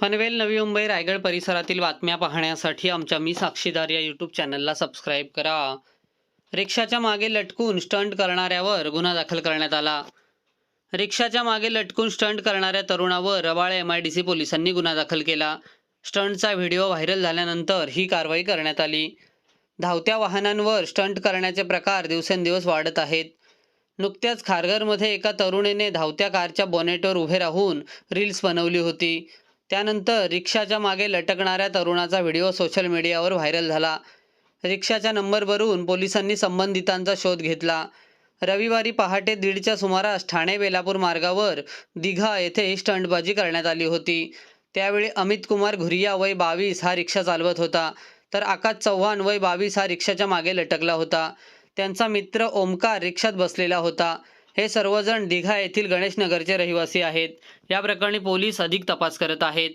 पनवेल नवी मुंबई रायगड परिसरातील बातम्या पाहण्यासाठी आमच्या मी साक्षीदार या यूट्यूब चॅनलला सबस्क्राईब करा. रिक्षाच्या मागे लटकून स्टंट करणाऱ्यावर गुन्हा दाखल करण्यात आला. रिक्षाच्या मागे लटकून स्टंट करणाऱ्या तरुणावर Rabale M I D C पोलिसांनी गुन्हा दाखल केला. स्टंटचा व्हिडिओ व्हायरल झाल्यानंतर ही कारवाई करण्यात आली. धावत्या वाहनांवर स्टंट करण्याचे प्रकार दिवसेंदिवस वाढत आहेत. नुकत्याच खारघरमध्ये एका तरुणीने धावत्या कारच्या बॉनेटवर उभे राहून रील्स बनवली होती. त्यानंतर रिक्षाच्या मागे लटकणाऱ्या तरुणाचा व्हिडिओ सोशल मीडियावर व्हायरल झाला. रिक्षाच्या नंबरवरून पोलिसांनी संबंधितांचा शोध घेतला. रविवारी पहाटे दीडच्या सुमारास ठाणे बेलापूर मार्गावर दिघा येथे स्टंटबाजी करण्यात आली होती. त्यावेळी अमित कुमार घुरिया वय बावीस हा रिक्षा चालवत होता. तर आकाश चव्हाण वय बावीस हा रिक्षाच्या मागे लटकला होता. त्यांचा मित्र ओमकार रिक्षात बसलेला होता. हे सर्वजण दिघा येथील गणेशनगरचे रहिवासी आहेत. या प्रकरणी पोलीस अधिक तपास करत आहेत.